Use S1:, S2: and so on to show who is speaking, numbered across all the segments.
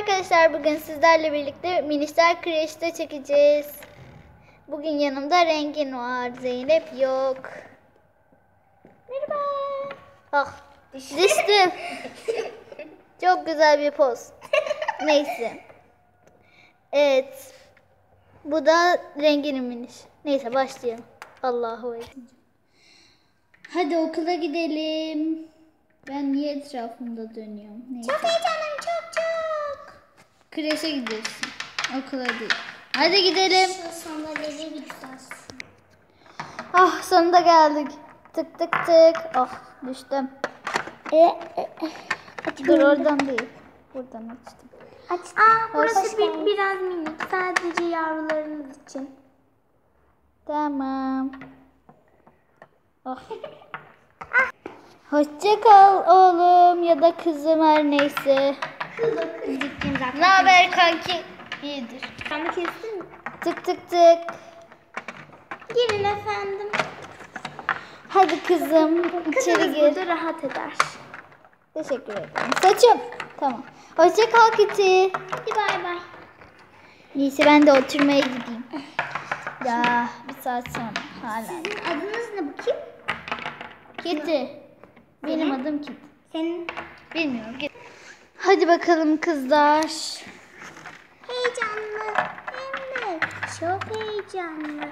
S1: arkadaşlar bugün sizlerle birlikte Minişler Kreş'te çekeceğiz. Bugün yanımda Rengin var. Zeynep yok. Merhaba. Ah düştüm. Çok güzel bir poz. Neyse. Evet. Bu da Rengin'in miniş. Neyse başlayalım. Allahu Ekber. Hadi okula gidelim. Ben niye etrafımda dönüyorum? Neyse.
S2: Çok heyecanlıyım.
S1: Kreşe gidiyorsun. Okula değil. Hadi gidelim.
S2: Şu sandalyeyi gideceğiz.
S1: Ah sonunda geldik. Tık tık tık. Ah düştüm.
S2: E, e, e.
S1: Dur oradan değil. Buradan açtım.
S2: Aç. Aa,
S1: burası
S2: burası bir, biraz minik. Sadece yavrularınız için.
S1: Tamam. Ah. Hoşça kal oğlum ya da kızım her neyse.
S2: Zaten.
S1: Ne haber kanki? İyidir.
S2: De kestin mi?
S1: Tık tık tık.
S2: Girin efendim.
S1: Hadi kızım içeri
S2: Kızınız
S1: gir.
S2: burada rahat eder.
S1: Teşekkür ederim. Saçım. Tamam. Hoşça kal Kitty.
S2: Hadi bay bay.
S1: Neyse ben de oturmaya gideyim. Ya bir saat sonra hala.
S2: Sizin adınız ne bakayım?
S1: Kitty. Benim adım Kitty.
S2: Senin
S1: Bilmiyorum. Hadi bakalım kızlar.
S2: heyecanlı. Evet. Çok heyecanlı.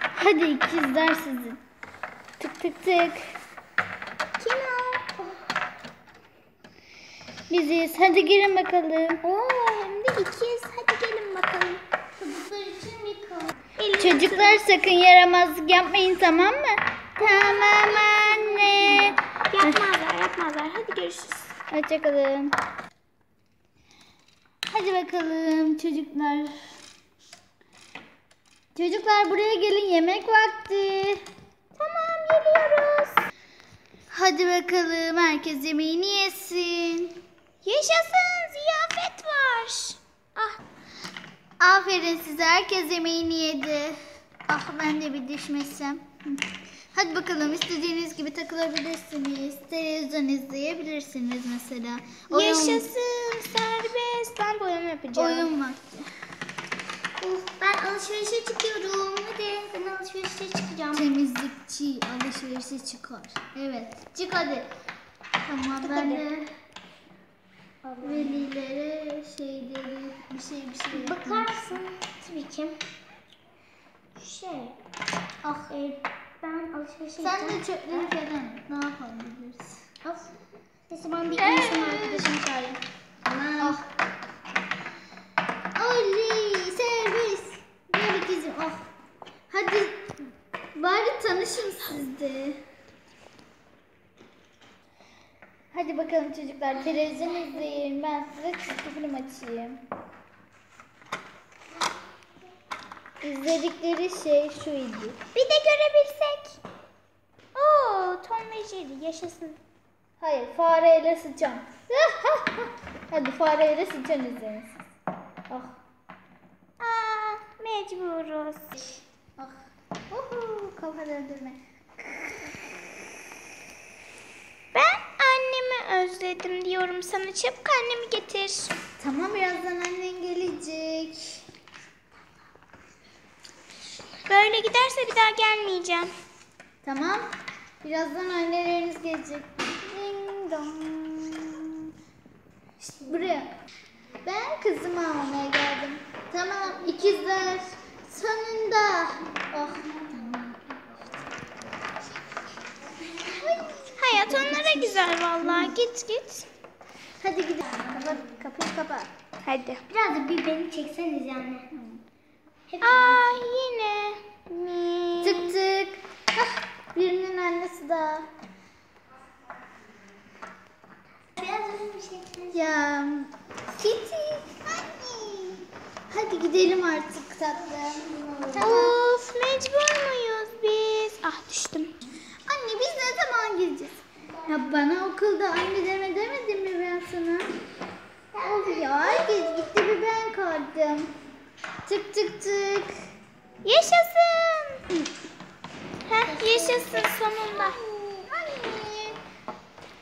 S1: Hadi ikizler sizin. Tık tık tık.
S2: Kim o?
S1: Biziz. Hadi girin bakalım.
S2: Oo, hem de ikiz. Hadi gelin bakalım. Çocuklar için Miko. Elini
S1: Çocuklar sakın yaramazlık yapmayın tamam mı? Tamam anne.
S2: Yapmazlar yapmazlar. Hadi görüşürüz.
S1: Hoşçakalın. Hadi bakalım çocuklar. Çocuklar buraya gelin yemek vakti.
S2: Tamam geliyoruz.
S1: Hadi bakalım herkes yemeğini yesin.
S2: Yaşasın ziyafet var. Ah
S1: Aferin size herkes yemeğini yedi. Ah ben de bir düşmesem. Hadi bakalım istediğiniz gibi takılabilirsiniz. Televizyon izleyebilirsiniz mesela. Oyun,
S2: yaşasın serbest. Ben boyama yapacağım.
S1: oyun vakti.
S2: Uf, ben alışverişe çıkıyorum. Hadi ben alışverişe çıkacağım.
S1: Temizlikçi alışverişe çıkar. Evet çık hadi. Tamam
S2: Çık
S1: ben
S2: hadi.
S1: de velilere şeyleri bir şey bir şey yapayım.
S2: Bakarsın tabii ki. Şey. Ah e, ben alışverişe
S1: Sen de çöpleri falan ne yapabiliriz?
S2: Of. Neyse ben bir insan arkadaşımı çağırayım.
S1: Ah. Oley servis. Gel kızım ah. Hadi bari tanışın siz de. Hadi bakalım çocuklar televizyon izleyin. Ben size çizgi film açayım. İzledikleri şey şuydu.
S2: Bir de görebilsek. Oo, Tom ve Jerry yaşasın.
S1: Hayır fareyle sıçan. Hadi fareyle sıçan izleyin. Ah.
S2: Aa, mecburuz.
S1: Ah. Uhu, kafa döndürme.
S2: Ben annemi özledim diyorum sana. Çabuk annemi getir.
S1: Tamam birazdan annen gelecek.
S2: Böyle giderse bir daha gelmeyeceğim.
S1: Tamam. Birazdan anneleriniz gelecek. Ding dong. Şşt, buraya. Ben kızımı almaya geldim. Tamam ikizler. Sonunda. Oh.
S2: Hayat onlara güzel vallahi. Git git.
S1: Hadi gidelim. Kapat, kapıyı kapat.
S2: Hadi.
S3: Biraz da bir beni çekseniz yani.
S2: Aa yine?
S1: Tık tık. Ah, birinin annesi daha. Ya Kitty. Anne. Hadi gidelim artık tatlım.
S2: Of mecbur muyuz biz? Ah düştüm.
S1: Anne biz ne zaman gideceğiz? Ya bana okulda anne deme demedim mi ben sana? Of ya gitti bir ben kaldım. Tık tık tık.
S2: Yaşasın. Heh, yaşasın sonunda.
S1: Anne.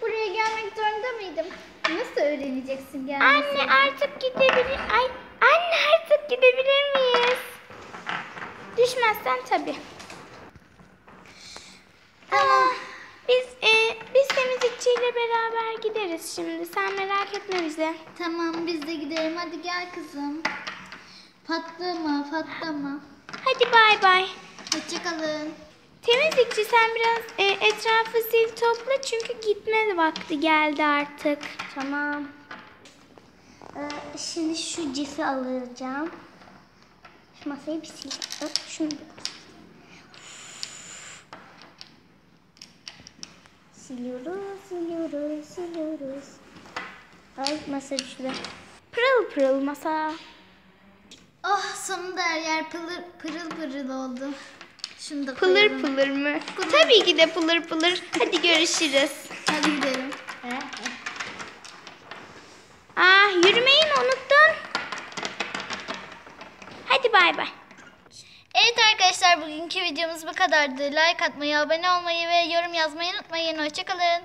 S1: Buraya gelmek zorunda mıydım? Nasıl öğreneceksin gelmesini?
S2: Anne artık gidebilir. Ay anne artık gidebilir miyiz? Düşmezsen tabii. Tamam. Biz e, biz temizlikçiyle beraber gideriz şimdi. Sen merak etme bize.
S1: Tamam biz de gidelim. Hadi gel kızım. Patlama patlama.
S2: Hadi bay bay.
S1: Hoşçakalın.
S2: Temizlikçi sen biraz e, etrafı sil topla çünkü gitme vakti geldi artık.
S3: Tamam. Ee, şimdi şu cifi alacağım. Şu masayı bir sileceğim. Şunu bir Siliyoruz, siliyoruz, siliyoruz. Ay masa düştü.
S2: Pırıl pırıl masa.
S1: Sonunda her yer pırıl pırıl, pırıl oldu. Şunu da
S2: Pılır
S1: koyalım.
S2: pılır mı? Tabii ki de pılır pılır. Hadi görüşürüz.
S1: Hadi gidelim.
S2: Ah yürümeyi mi unuttun? Hadi bay bay.
S1: Evet arkadaşlar bugünkü videomuz bu kadardı. Like atmayı, abone olmayı ve yorum yazmayı unutmayın. Hoşçakalın.